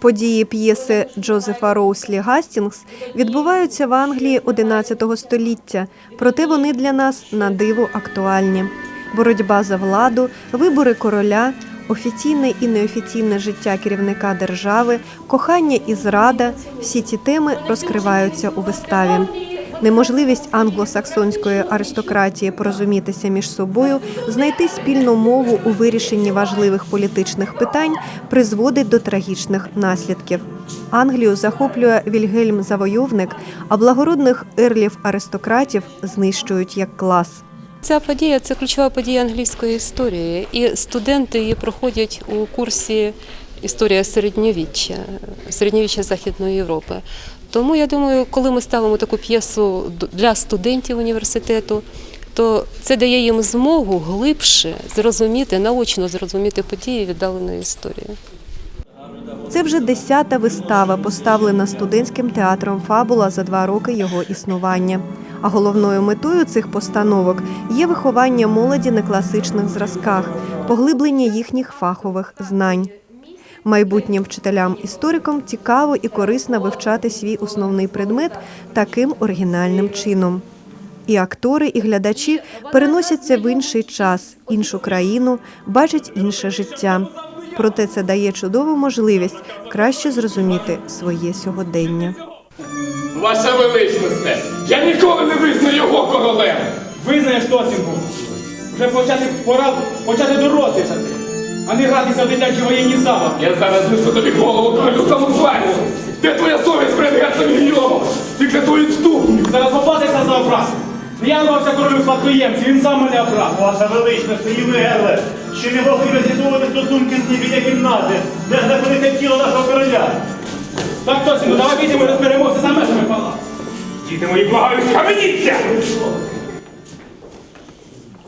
Події п'єси Джозефа Роуслі Гастінгс відбуваються в Англії 11 століття, проте вони для нас на диво актуальні. Боротьба за владу, вибори короля, офіційне і неофіційне життя керівника держави, кохання і зрада всі ці теми розкриваються у виставі. Неможливість англосаксонської аристократії порозумітися між собою, знайти спільну мову у вирішенні важливих політичних питань призводить до трагічних наслідків. Англію захоплює Вільгельм Завойовник, а благородних ерлів аристократів знищують як клас. Ця подія це ключова подія англійської історії, і студенти її проходять у курсі Історія середньовіччя, середньовіччя Західної Європи. Тому я думаю, коли ми ставимо таку п'єсу для студентів університету, то це дає їм змогу глибше зрозуміти, наочно зрозуміти події віддаленої історії. Це вже десята вистава, поставлена студентським театром Фабула за два роки його існування. А головною метою цих постановок є виховання молоді на класичних зразках, поглиблення їхніх фахових знань. Майбутнім вчителям-історикам цікаво і корисно вивчати свій основний предмет таким оригінальним чином. І актори, і глядачі переносяться в інший час, іншу країну, бачать інше життя. Проте це дає чудову можливість краще зрозуміти своє сьогодення. Ваша величність, я ніколи не визнаю його королем. Визнаєш Тосінку. Вже почати пора почати дорослішати, а не гратися в дитячі воєнні забавки. Я зараз несу тобі голову королю самозванцю. Де твоя совість перед герцогом Гійомом? Ти клятуй відступник. Зараз поплатишся за образ. Не я рвався королю спадкоємці, він сам мене обрав. Ваша величність, і ви, Ерле, що не могли роз'ясовувати стосунки з ні біля кімнати, де знаходиться тіло нашого короля. Так, Тосінку, давай підемо і розберемося за межами палацу. Діти мої благають, схаменіться!